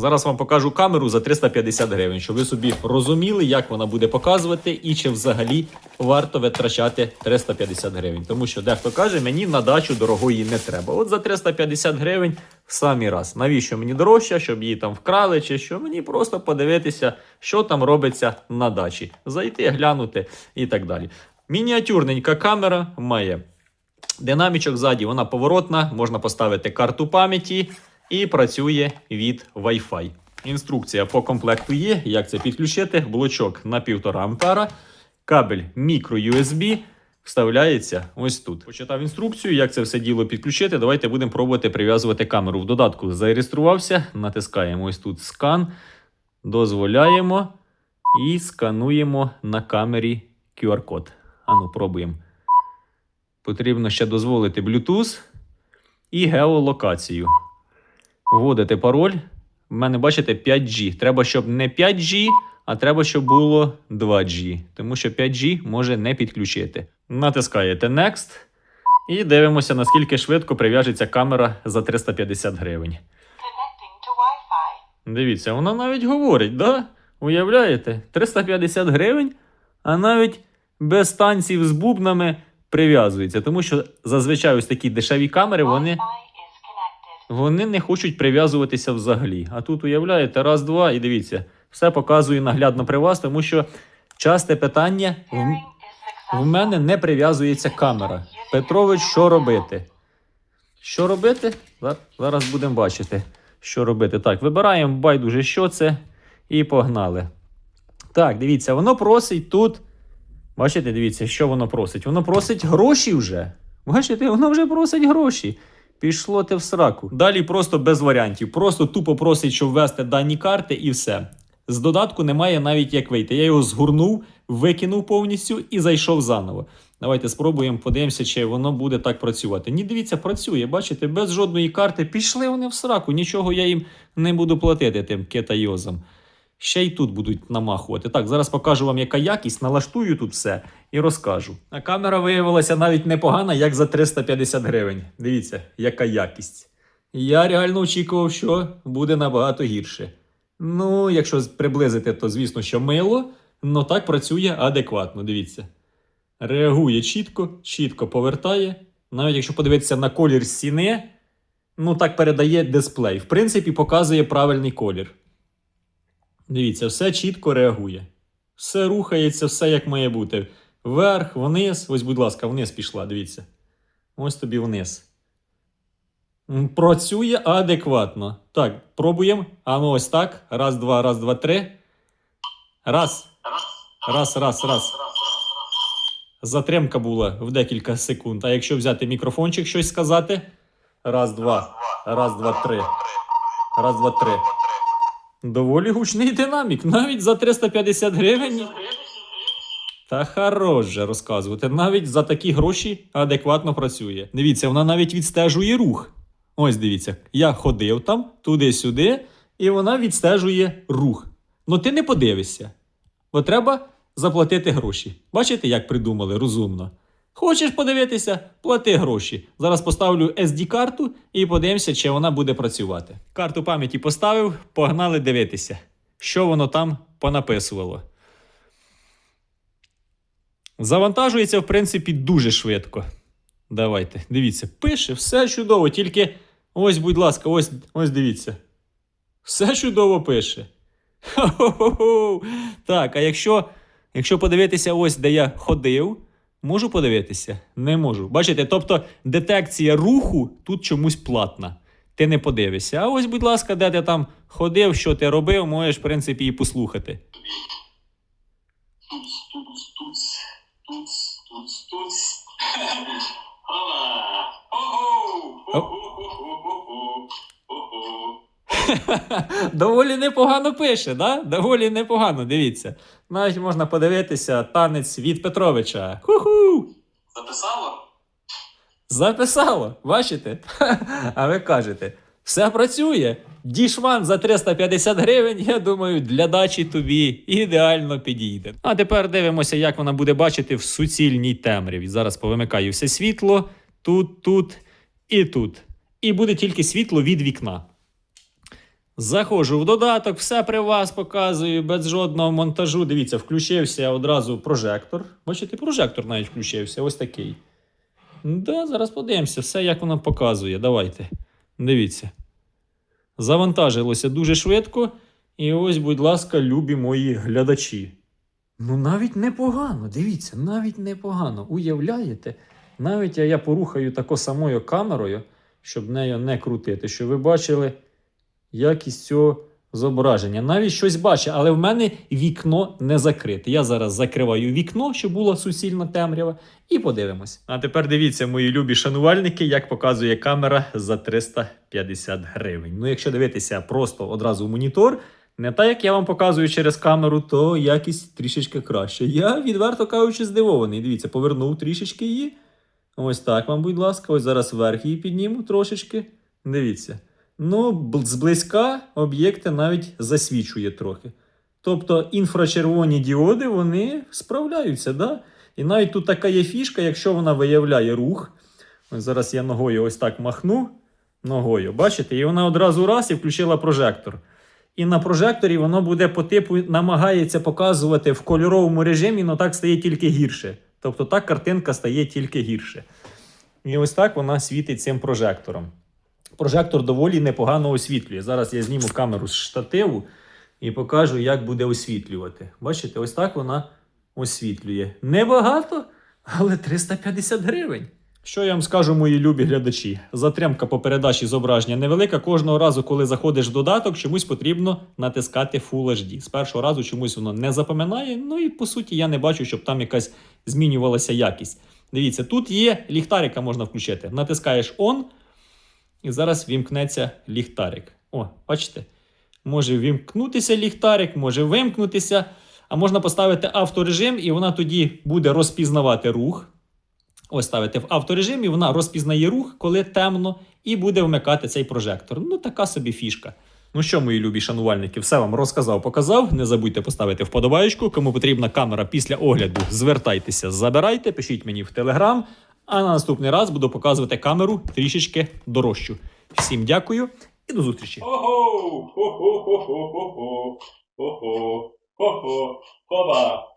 Зараз вам покажу камеру за 350 гривень, щоб ви собі розуміли, як вона буде показувати і чи взагалі варто витрачати 350 гривень. Тому що дехто каже, мені на дачу дорогої не треба. От за 350 гривень в самий раз. Навіщо мені дорожче, щоб її там вкрали, чи що? Мені просто подивитися, що там робиться на дачі. Зайти, глянути і так далі. Мініатюрненька камера має Динамічок ззаді, вона поворотна, можна поставити карту пам'яті і працює від Wi-Fi. Інструкція по комплекту є, як це підключити. Блочок на 1,5 ампера, кабель micro-USB вставляється ось тут. Почитав інструкцію, як це все діло підключити. Давайте будемо пробувати прив'язувати камеру. В додатку зареєструвався, натискаємо ось тут скан, дозволяємо і скануємо на камері QR-код. Ану, пробуємо. Потрібно ще дозволити Bluetooth і геолокацію. Вводите пароль. У мене, бачите, 5G. Треба, щоб не 5G, а треба, щоб було 2G. Тому що 5G може не підключити. Натискаєте Next і дивимося, наскільки швидко прив'яжеться камера за 350 гривень. Дивіться, вона навіть говорить, да? Уявляєте? 350 гривень, а навіть без станцій з бубнами прив'язується. Тому що зазвичай ось такі дешеві камери, вони. Вони не хочуть прив'язуватися взагалі. А тут уявляєте, раз, два, і дивіться, все показує наглядно при вас, тому що часте питання в, в мене не прив'язується камера. Петрович, що робити? Що робити? Зараз будемо бачити, що робити. Так, вибираємо байдуже, що це, і погнали. Так, дивіться, воно просить тут. Бачите, дивіться, що воно просить? Воно просить гроші вже. Бачите, воно вже просить гроші. Пішло те в сраку. Далі просто без варіантів. Просто тупо просить, щоб ввести дані карти і все. З додатку немає навіть як вийти. Я його згорнув, викинув повністю і зайшов заново. Давайте спробуємо, подивимося, чи воно буде так працювати. Ні, дивіться, працює, бачите, без жодної карти пішли вони в сраку. Нічого я їм не буду платити тим кетайозам. Ще й тут будуть намахувати. Так, зараз покажу вам, яка якість, налаштую тут все і розкажу. А камера виявилася навіть непогана, як за 350 гривень. Дивіться, яка якість. Я реально очікував, що буде набагато гірше. Ну, якщо приблизити, то звісно, що мило, але так працює адекватно. Дивіться. Реагує чітко, чітко повертає. Навіть якщо подивитися на колір стіни, ну так передає дисплей. В принципі, показує правильний колір. Дивіться, все чітко реагує. Все рухається, все як має бути. Вверх, вниз. Ось, будь ласка, вниз пішла, дивіться. Ось тобі вниз. Працює адекватно. Так, пробуємо. А ну ось так. Раз, два, раз, два, три. Раз. Раз, раз, раз. Затримка була в декілька секунд. А якщо взяти мікрофончик щось сказати. Раз, два. Раз, два, три. Раз, два, три. Доволі гучний динамік. Навіть за 350 гривень. Та хорош же розказувати. Навіть за такі гроші адекватно працює. Дивіться, вона навіть відстежує рух. Ось дивіться, я ходив там, туди-сюди, і вона відстежує рух. Ну ти не подивишся. Бо треба заплатити гроші. Бачите, як придумали розумно. Хочеш подивитися, плати гроші. Зараз поставлю SD-карту і подивимося, чи вона буде працювати. Карту пам'яті поставив, погнали дивитися, що воно там понаписувало. Завантажується, в принципі, дуже швидко. Давайте, дивіться, пише, все чудово, тільки ось, будь ласка, ось, ось дивіться. Все чудово пише. Хо-хо-хо. Так, а якщо, якщо подивитися, ось де я ходив, можу подивитися? Не можу. Бачите, тобто детекція руху тут чомусь платна. Ти не подивишся. А ось, будь ласка, де ти там ходив, що ти робив, можеш, в принципі, і послухати. Туц, туц, туц, туц, туц, туц. Ова! Ого! Ого-го-го-го-го! Ого! Доволі непогано пише, да? Доволі непогано, дивіться. Навіть можна подивитися танець від Петровича. Ху-ху! Записало? Записало, бачите? А ви кажете, все працює. Дішман за 350 гривень, я думаю, для дачі тобі ідеально підійде. А тепер дивимося, як вона буде бачити в суцільній темряві. Зараз повимикаю все світло тут, тут і тут. І буде тільки світло від вікна. Заходжу в додаток, все при вас показую, без жодного монтажу. Дивіться, включився одразу прожектор. Бачите, прожектор навіть включився, ось такий. Да, зараз подивимося, все як воно показує. Давайте. Дивіться. Завантажилося дуже швидко. І ось, будь ласка, любі мої глядачі. Ну, навіть непогано, дивіться, навіть непогано. Уявляєте? Навіть я, порухаю тако самою камерою, щоб нею не крутити, щоб ви бачили якість цього зображення. Навіть щось бачить, але в мене вікно не закрите. Я зараз закриваю вікно, щоб була суцільна темрява, і подивимось. А тепер дивіться, мої любі шанувальники, як показує камера за 350 гривень. Ну, якщо дивитися просто одразу в монітор. Не так, як я вам показую через камеру, то якість трішечки краще. Я, відверто кажучи, здивований. Дивіться, повернув трішечки її. Ось так вам, будь ласка, ось зараз вверх її підніму трошечки. Дивіться. Ну, зблизька об'єкти навіть засвічує трохи. Тобто інфрачервоні діоди вони справляються, да? І навіть тут така є фішка, якщо вона виявляє рух. Зараз я ногою ось так махну. Ногою, бачите? І вона одразу раз і включила прожектор. І на прожекторі воно буде по типу намагається показувати в кольоровому режимі, але так стає тільки гірше. Тобто так картинка стає тільки гірше. І ось так вона світить цим прожектором. Прожектор доволі непогано освітлює. Зараз я зніму камеру з штативу і покажу, як буде освітлювати. Бачите, ось так вона освітлює. Небагато, але 350 гривень. Що я вам скажу, мої любі глядачі? Затримка по передачі зображення невелика. Кожного разу, коли заходиш в додаток, чомусь потрібно натискати Full HD. З першого разу чомусь воно не запам'ятає. Ну і по суті я не бачу, щоб там якась змінювалася якість. Дивіться, тут є ліхтарика, можна включити. Натискаєш On, і зараз вімкнеться ліхтарик. О, бачите? Може вімкнутися ліхтарик, може вимкнутися, а можна поставити авторежим, і вона тоді буде розпізнавати рух. Ось ставите в авторежим, і вона розпізнає рух, коли темно, і буде вмикати цей прожектор. Ну, така собі фішка. Ну що, мої любі шанувальники, все вам розказав, показав. Не забудьте поставити вподобаєчку. Кому потрібна камера після огляду, звертайтеся, забирайте, пишіть мені в телеграм. А на наступний раз буду показувати камеру трішечки дорожчу. Всім дякую і до зустрічі. Ого! Хо-хо-хо-хо-хо-хо. Хо-хо. Хо-хо. Хоба.